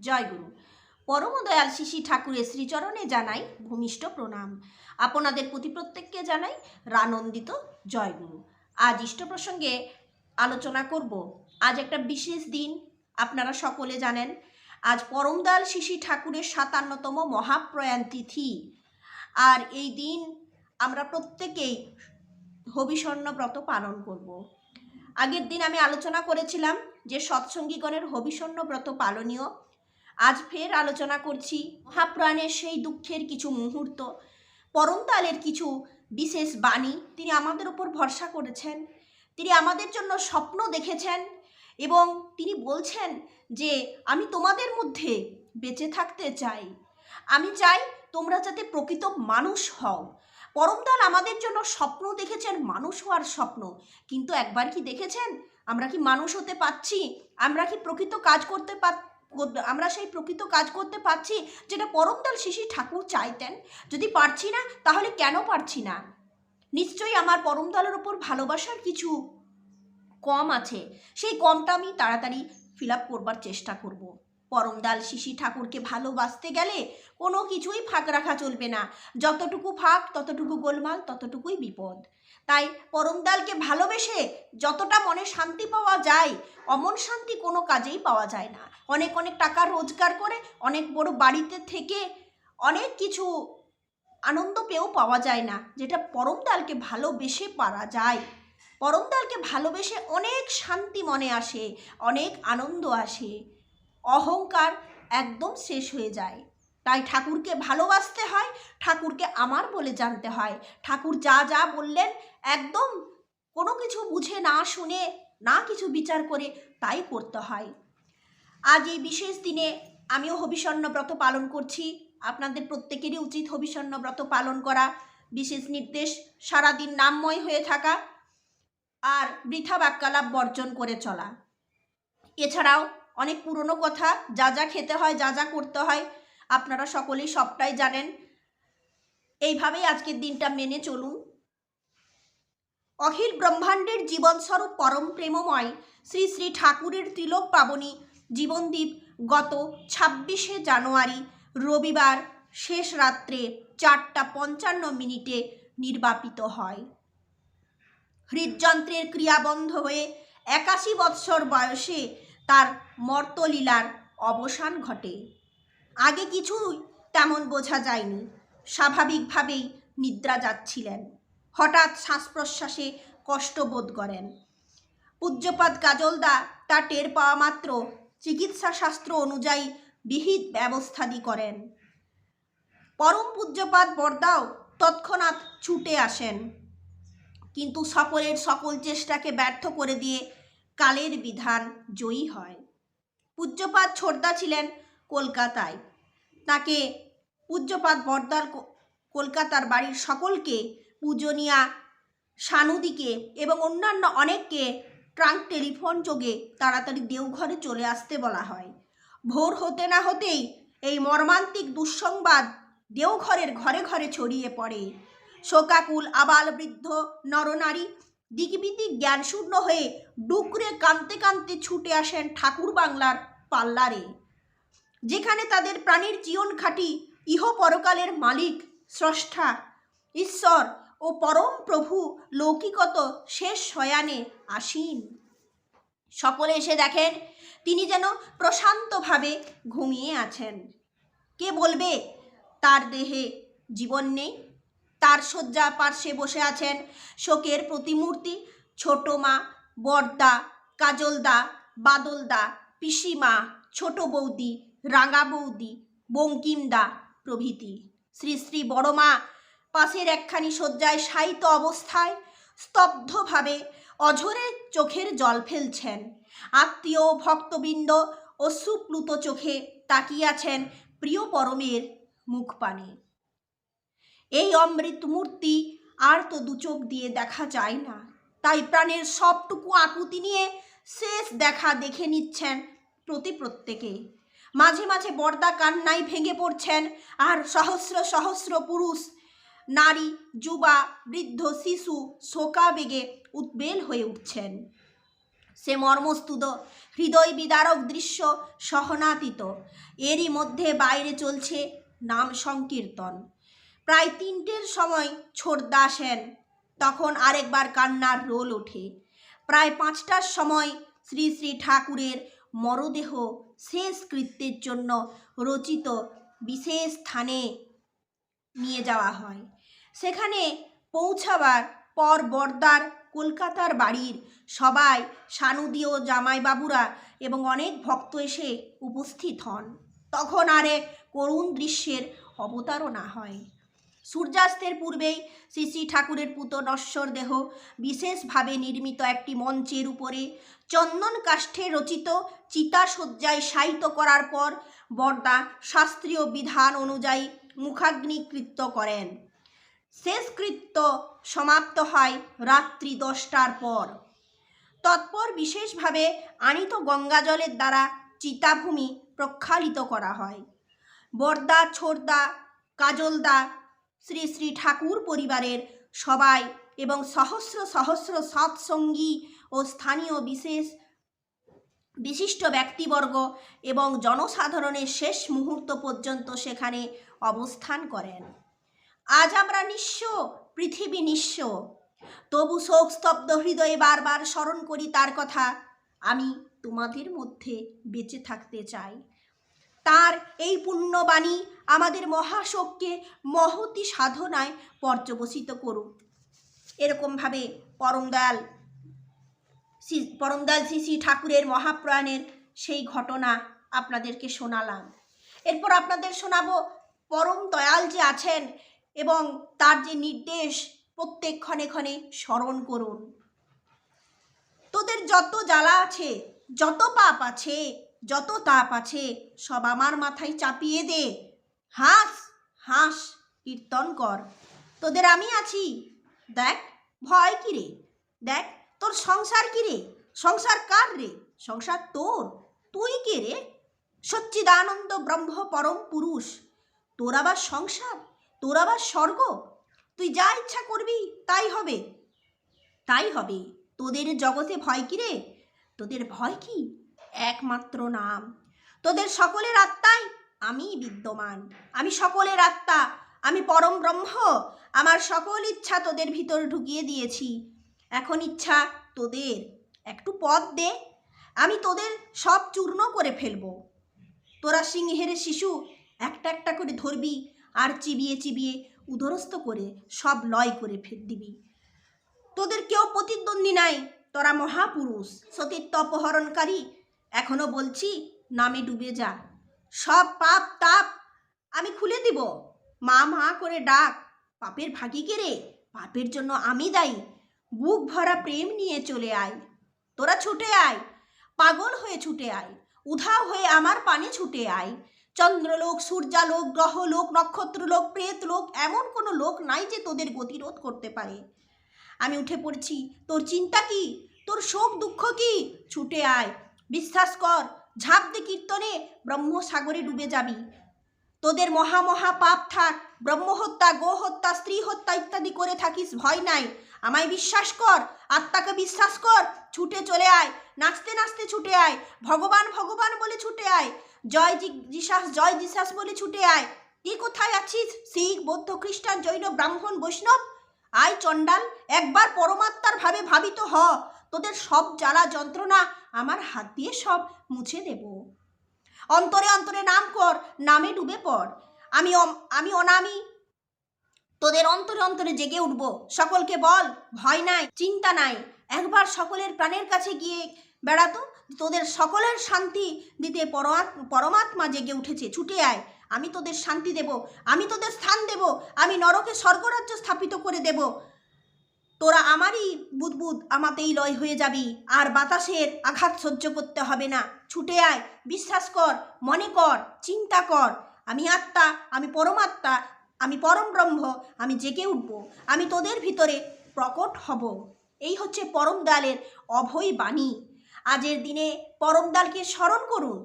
জয় গুরু। পরম দয়াল শিশি ঠাকুরের শ্রীচরণে জানাই ভূমিষ্ঠ প্রণাম। আপনাদের প্রতি প্রত্যেককে জানাই রানন্দিত জয় গুরু। আজ ইষ্ট প্রসঙ্গে আলোচনা করব। আজ একটা বিশেষ দিন, আপনারা সকলে জানেন। আজ পরম দয়াল শিশি ঠাকুরের সাতান্নতম মহাপ্রয়াণ তিথি। আর এই দিন আমরা প্রত্যেকেই হবিষণ্ণ ব্রত পালন করব। আগের দিন আমি আলোচনা করেছিলাম যে সৎসঙ্গীগণের হবিষণ্ণ ব্রত পালনীয়। আজ ফের আলোচনা করছি মহাপ্রাণের সেই দুঃখের কিছু মুহূর্ত, পরমতালের কিছু বিশেষ বাণী। তিনি আমাদের উপর ভরসা করেছেন, তিনি আমাদের জন্য স্বপ্ন দেখেছেন এবং তিনি বলছেন যে, আমি তোমাদের মধ্যে বেঁচে থাকতে চাই। আমি চাই তোমরা যাতে প্রকৃত মানুষ হও। পরমদাল আমাদের জন্য স্বপ্ন দেখেছেন, মানুষ হওয়ার স্বপ্ন। কিন্তু একবার কি দেখেছেন? আমরা কি মানুষ হতে পারছি আমরা কি প্রকৃত কাজ করতে পার আমরা সেই প্রকৃত কাজ করতে পারছি যেটা পরমদাল শিশি ঠাকুর চাইতেন। যদি পারছি না, তাহলে কেন পারছি না? নিশ্চয়ই আমার পরমদালের ওপর ভালোবাসার কিছু কম আছে। সেই কমটা আমি তাড়াতাড়ি ফিল আপ করবার চেষ্টা করব। পরমদাল শিশি ঠাকুরকে ভালোবাসতে গেলে কোনো কিছুই ফাঁক রাখা চলবে না। যতটুকু ফাঁক, ততটুকু গোলমাল, ততটুকুই বিপদ। তাই পরমদালকে ভালোবেসে যতটা মনে শান্তি পাওয়া যায়, অমন শান্তি কোনো কাজেই পাওয়া যায় না। অনেক অনেক টাকা রোজগার করে অনেক বড় বাড়িতে থেকে অনেক কিছু আনন্দ পেয়েও পাওয়া যায় না, যেটা পরমদালকে ভালোবেসে পারা যায়। পরমদালকে ভালোবেসে অনেক শান্তি মনে আসে, অনেক আনন্দ আসে। অহংকার একদম শেষ হয়ে যায়। তাই ঠাকুরকে ভালোবাসতে হয়, ঠাকুরকে আমার বলে জানতে হয়। ঠাকুর যা যা বললেন একদম কোনো কিছু বুঝে না শুনে না কিছু বিচার করে তাই করতে হয়। আজ এই বিশেষ দিনে আমিও হবিষণ্ণ ব্রত পালন করছি। আপনাদের প্রত্যেকেরই উচিত হবিষণ্ণ ব্রত পালন করা। বিশেষ নির্দেশ, সারাদিন নামময় হয়ে থাকা আর বৃথা বাক্যালাপ বর্জন করে চলা। এছাড়াও অনেক পুরনো কথা, যা যা খেতে হয়, যা যা করতে হয়, আপনারা সকলেই সবটাই জানেন। এইভাবেই আজকের দিনটা মেনে চলুন। অখিল ব্রহ্মাণ্ডের জীবনস্বরূপ পরম প্রেমময় শ্রী শ্রী ঠাকুরের তিলক পাবনী জীবনদ্বীপ গত ছাব্বিশে জানুয়ারি রবিবার শেষ রাত্রে চারটা পঞ্চান্ন মিনিটে নির্বাপিত হয়। হৃদযন্ত্রের ক্রিয়া বন্ধ হয়ে একাশি বৎসর বয়সে তার মর্তলীলার অবসান ঘটে। আগে কিছুই তেমন বোঝা যায়নি। স্বাভাবিকভাবেই নিদ্রা যাচ্ছিলেন। হঠাৎ শ্বাস প্রশ্বাসে কষ্ট বোধ করেন। পূজ্যপাদ কাজলদা তা টের পাওয়া মাত্র চিকিৎসা শাস্ত্র অনুযায়ী বিহিত ব্যবস্থাদি করেন। পরম পূজ্যপাদ বরদাও তৎক্ষণাৎ ছুটে আসেন। কিন্তু সকলের সকল চেষ্টাকে ব্যর্থ করে দিয়ে কালের বিধান জয়ী হয়। পূজ্যপাদ ছোটদা ছিলেন কলকাতায়। তাকে পূজ্যপাদ বর্দার কলকাতার বাড়ির সকলকে পূজনীয়া। সানুদিকে এবং অন্যান্য অনেককে ট্রাঙ্ক টেলিফোন যোগে তাড়াতাড়ি দেওঘরে চলে আসতে বলা হয়। ভোর হতে না হতেই এই মর্মান্তিক দুঃসংবাদ দেওঘরের ঘরে ঘরে ছড়িয়ে পড়ে। শোকাকুল, আবাল বৃদ্ধ, নরনারী দিকবিদিক জ্ঞানশূন্য হয়ে ডুকরে কানতে কানতে ছুটে আসেন ঠাকুর বাংলার পাল্লারে যেখানে তাদের প্রাণীর জীবন খাটি ইহ পরকালের মালিক, স্রষ্টা, ঈশ্বর ও পরম প্রভু লৌকিকত শেষ শয়ানে আসীন। সকলে এসে দেখেন, তিনি যেন প্রশান্তভাবে ঘুমিয়ে আছেন। কে বলবে, তার দেহে জীবন নেই? তার শয্যা পার্শ্বে বসে আছেন শোকের প্রতিমূর্তি, ছোট মা বড়দা কাজলদা, বাদলদা, পিসিমা, ছোট বৌদি, রাঙা বৌদি, বঙ্কিমদা প্রভৃতি। শ্রী শ্রী বড় মা পাশের একখানি শয্যায় শায়িত অবস্থায় স্তব্ধভাবে অঝরে চোখের জল ফেলছেন। আত্মীয়, ভক্তবৃন্দ ও সুপ্লুত চোখে তাকিয়াছেন প্রিয় পরমের মুখপানে। এই অমৃত মূর্তি আর তো দুচোখ দিয়ে দেখা যায় না। তাই প্রাণের সবটুকু আকুতি নিয়ে শেষ দেখা দেখে নিচ্ছেন প্রতি প্রত্যেকে। মাঝে মাঝে বর্দা কান্নায় ভেঙে পড়ছেন আর সহস্র সহস্র পুরুষ নারী, যুবা, বৃদ্ধ, শিশু শোকাবেগে উদ্বেল হয়ে উঠছেন। সে মর্মস্তুদ হৃদয় বিদারক দৃশ্য সহনাতীত। এরই মধ্যে বাইরে চলছে নাম সংকীর্তন। প্রায় তিনটের সময় ছোটদা সেন, তখন আরেকবার কান্নার রোল ওঠে। প্রায় পাঁচটার সময় শ্রী শ্রী ঠাকুরের মরদেহ শেষ কৃত্যের জন্য রচিত বিশেষ স্থানে নিয়ে যাওয়া হয়। সেখানে পৌঁছাবার পর বর্দার কলকাতার বাড়ির সবাই সানুদীয় জামাইবাবুরা এবং অনেক ভক্ত এসে উপস্থিত হন। তখন আরেক করুণ দৃশ্যের অবতারণা হয়। সূর্যাস্তের পূর্বেই শ্রী শ্রী ঠাকুরের পুত নশ্বর দেহ বিশেষভাবে নির্মিত একটি মঞ্চের উপরে চন্দন কাষ্ঠে রচিত চিতাসজ্জায় শায়িত করার পর বর্দা শাস্ত্রীয় বিধান অনুযায়ী মুখাগ্নিকৃত্য করেন। শেষকৃত্য সমাপ্ত হয় রাত্রি দশটার পর। তৎপর বিশেষভাবে আনিত গঙ্গাজলের দ্বারা চিতাভূমি প্রক্ষালিত করা হয়। বর্দা ছোড়দা কাজলদা, শ্রী শ্রী ঠাকুর পরিবারের সবাই এবং সহস্র সহস্র সৎসঙ্গী ও স্থানীয় বিশেষ বিশিষ্ট ব্যক্তিবর্গ এবং জনসাধারণের শেষ মুহূর্ত পর্যন্ত সেখানে অবস্থান করেন। আজ আমরা নিঃস্ব, পৃথিবী নিঃস্ব। তবু শোক স্তব্ধ হৃদয়ে বারবার স্মরণ করি তার কথা। আমি তোমাদের মধ্যে বেঁচে থাকতে চাই। তার এই পুণ্যবাণী আমাদের মহাশোককে মহতি সাধনায় পর্যবসিত করুক। এরকমভাবে পরম দয়াল শ্রী পরম দয়াল শ্রী শ্রী ঠাকুরের মহাপ্রয়াণের সেই ঘটনা আপনাদেরকে শোনালাম। এরপর আপনাদের শোনাবো, পরম দয়াল যে আছেন এবং তার যে নির্দেশ, প্রত্যেক ক্ষণে ক্ষণে স্মরণ করুন। তোদের যত জ্বালা আছে, যত পাপ আছে, যত তাপ আছে, সব আমার মাথায় চাপিয়ে দে। হাস হাস, কীর্তন কর। তোদের আমি আছি। দেখ, ভয় কি রে? দেখ, তোর সংসার কি রে? সংসার কার রে? সংসার তোর। তুই কে রে? সচ্চিদানন্দ ব্রহ্ম পরম পুরুষ। তোর আবার সংসার? তোর আবার স্বর্গ? তুই যা ইচ্ছা করবি, তাই হবে। তাই হবে। তোদের জগতে ভয় কি রে? তোদের ভয় কি? একমাত্র নাম। তোদের সকলের আত্মাই আমি বিদ্যমান। আমি সকলের আত্মা। আমি পরম ব্রহ্ম। আমার সকল ইচ্ছা তোদের ভিতর ঢুকিয়ে দিয়েছি। এখন ইচ্ছা তোদের। একটু পথ দে। আমি তোদের সব চূর্ণ করে ফেলব। তোরা সিংহের শিশু, একটা একটা করে ধরবি। আর চিবিয়ে চিবিয়ে উদরস্থ করে সব লয় করে ফের দিবি। তোদের কেউ প্রতিদ্বন্দ্বী নাই, তোরা মহাপুরুষ। সতীত্ব অপহরণকারী এখনও বলছি নামে ডুবে যা। সব পাপ তাপ আমি খুলে দিব। মা মা করে ডাক, পাপের ভাগি কে রে? পাপের জন্য আমি দায়ী। বুক ভরা প্রেম নিয়ে চলে আয়। তোরা ছুটে আয়, পাগল হয়ে ছুটে আয়। উধাও হয়ে আমার পানে ছুটে আয়। চন্দ্রলোক, সূর্যালোক, গ্রহলোক, নক্ষত্রলোক, প্রেতলোক এমন কোনো লোক নাই যে তোদের গতিরোধ করতে পারে। আমি উঠে পড়ছি, তোর চিন্তা কি? তোর শোক দুঃখ কি? ছুটে আয়, বিশ্বাস কর, ঝাঁপ দে কীর্তনে ব্রহ্মসাগরে ডুবে যাবি। তোদের মহা মহা পাপ থাক, ব্রহ্মহত্যা, গোহত্যা স্ত্রী হত্যা ইত্যাদি করে থাকিস, ভয় নাই। আমায় বিশ্বাস কর, আত্মাকে বিশ্বাস কর, ছুটে চলে আয়, নাচতে নাচতে ছুটে আয়, ভগবান ভগবান বলে ছুটে আয় জয় জিসাস জয় জিসাস বলে ছুটে আয়। তুই কোথায় আছিস? শিখ, বৌদ্ধ, খ্রিস্টান, জৈন, ব্রাহ্মণ, বৈষ্ণব? আয় চণ্ডাল, একবার পরমাত্মার ভাবে ভাবিত হ। তোদের সব জ্বালা যন্ত্রণা আমার হাত দিয়ে সব মুছে দেব অন্তরে অন্তরে নাম কর, নামে ডুবে পড়। আমি আমি অনামি। তোদের অন্তরে অন্তরে জেগে উঠব। সকলকে বল, ভয় নাই, চিন্তা নাই। একবার সকলের প্রাণের কাছে গিয়ে বেড়াতো। তোদের সকলের শান্তি দিতে পরমাত- পরমাত্মা জেগে উঠেছে, ছুটে আয়। আমি তোদের শান্তি দেব, আমি তোদের স্থান দেব, আমি নরকে স্বর্গরাজ্য স্থাপিত করে দেব। তোরা আমারই বুদবুদ, আমাতেই লয় হয়ে যাবি, আর বাতাসের আঘাত সহ্য করতে হবে না। ছুটে আয়, বিশ্বাস কর, মনে কর, চিন্তা কর। আমি আত্মা, আমি পরমাত্মা, আমি পরম ব্রহ্ম, আমি জেগে উঠব, আমি তোদের ভিতরে প্রকট হব। এই হচ্ছে পরম দালের অভয় বাণী। আজের দিনে পরম দালকে স্মরণ করুন,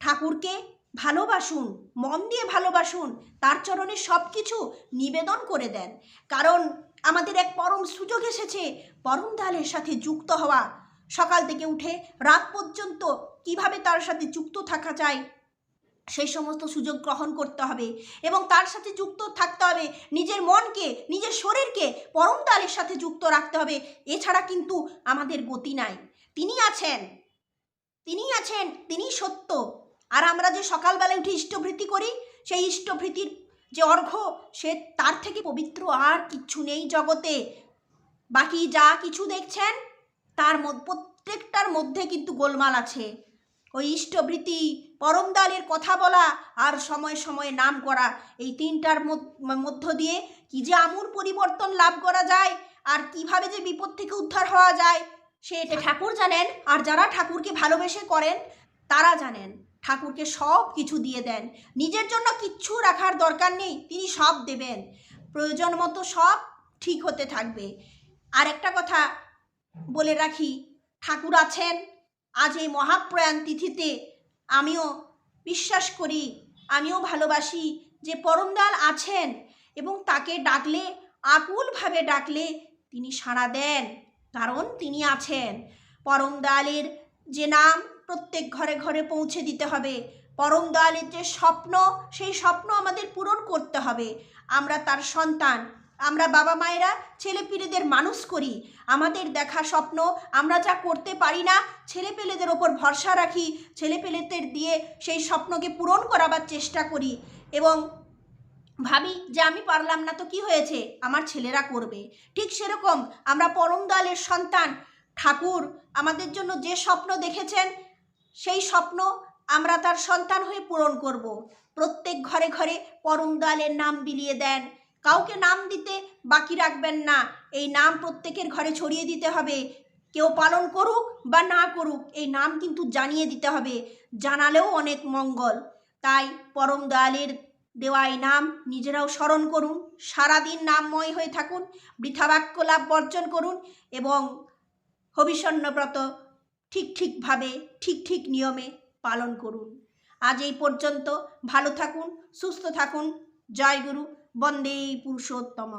ঠাকুরকে ভালোবাসুন, মন দিয়ে ভালোবাসুন, তার চরণে সব কিছু নিবেদন করে দেন। কারণ আমাদের এক পরম সুযোগ এসেছে, পরম দালের সাথে যুক্ত হওয়া। সকাল থেকে উঠে রাত পর্যন্ত কীভাবে তার সাথে যুক্ত থাকা যায়, সেই সমস্ত সুযোগ গ্রহণ করতে হবে এবং তার সাথে যুক্ত থাকতে হবে, নিজের মনকে, নিজের শরীরকে পরম তালের সাথে যুক্ত রাখতে হবে। এছাড়া কিন্তু আমাদের গতি নাই। আছেন। তিনি আছেন তিনি সত্য। আর আমরা যে সকালবেলায় উঠে ইষ্টভৃতি করি, সেই ইষ্টভৃতির যে অর্ঘ্য সে তার থেকে পবিত্র আর কিচ্ছু নেই জগতে। বাকি যা কিছু দেখছেন, তার প্রত্যেকটার মধ্যে কিন্তু গোলমাল আছে। ওই ইষ্টভৃতি পরমদালের কথা বলা, আর সময় সময়ে নাম করা, এই তিনটার মধ্য দিয়ে কি যে আমূল পরিবর্তন লাভ করা যায়, আর কীভাবে যে বিপদ থেকে উদ্ধার হওয়া যায় সে এটা ঠাকুর জানেন, আর যারা ঠাকুরকে ভালোবেসে করেন, তারা জানেন, ঠাকুরকে সব কিছু দিয়ে দেন। নিজের জন্য কিচ্ছু রাখার দরকার নেই, তিনি সব দেবেন। প্রয়োজন মতো সব ঠিক হতে থাকবে। আর একটা কথা বলে রাখি, ঠাকুর আছেন, আজ এই মহাপ্রয়াণ তিথিতে আমিও বিশ্বাস করি, আমিও ভালোবাসি যে পরমদাল আছেন এবং তাকে ডাকলে, আকুলভাবে ডাকলে তিনি সাড়া দেন। কারণ তিনি আছেন। পরম দয়ালের যে নাম প্রত্যেক ঘরে ঘরে পৌঁছে দিতে হবে। পরম দয়ালের যে স্বপ্ন, সেই স্বপ্ন আমাদের পূরণ করতে হবে। আমরা তার সন্তান। আমরা বাবা মায়েরা, ছেলেপিলেদের মানুষ করি। আমাদের দেখা স্বপ্ন, আমরা যা করতে পারি না, ছেলেপেলেদের ওপর ভরসা রাখি। ছেলেপেলেদের দিয়ে সেই স্বপ্নকে পূরণ করাবার চেষ্টা করি। এবং ভাবি যে আমি পারলাম না তো কি হয়েছে? আমার ছেলেরা করবে। ঠিক সেরকম আমরা পরম দয়ালের সন্তান। ঠাকুর, আমাদের জন্য যে স্বপ্ন দেখেছেন, সেই স্বপ্ন আমরা তার সন্তান হয়ে পূরণ করব। প্রত্যেক ঘরে ঘরে পরম দয়ালের নাম বিলিয়ে দেন। কাউকে নাম দিতে বাকি রাখবেন না। এই নাম প্রত্যেকের ঘরে ছড়িয়ে দিতে হবে। কেউ পালন করুক বা না করুক, এই নাম কিন্তু জানিয়ে দিতে হবে। জানালেও অনেক মঙ্গল। তাই পরম দয়ালের দেওয়া এই নাম নিজেরাও স্মরণ করুন, সারাদিন নামময় হয়ে থাকুন বৃথাবাক্য লাভ বর্জন করুন এবং হবিষণ্যব্রত ঠিক ঠিকভাবে, ঠিক ঠিক নিয়মে পালন করুন। আজ এই পর্যন্ত ভালো থাকুন, সুস্থ থাকুন। জয় গুরু, বন্দে পুরুষোত্তম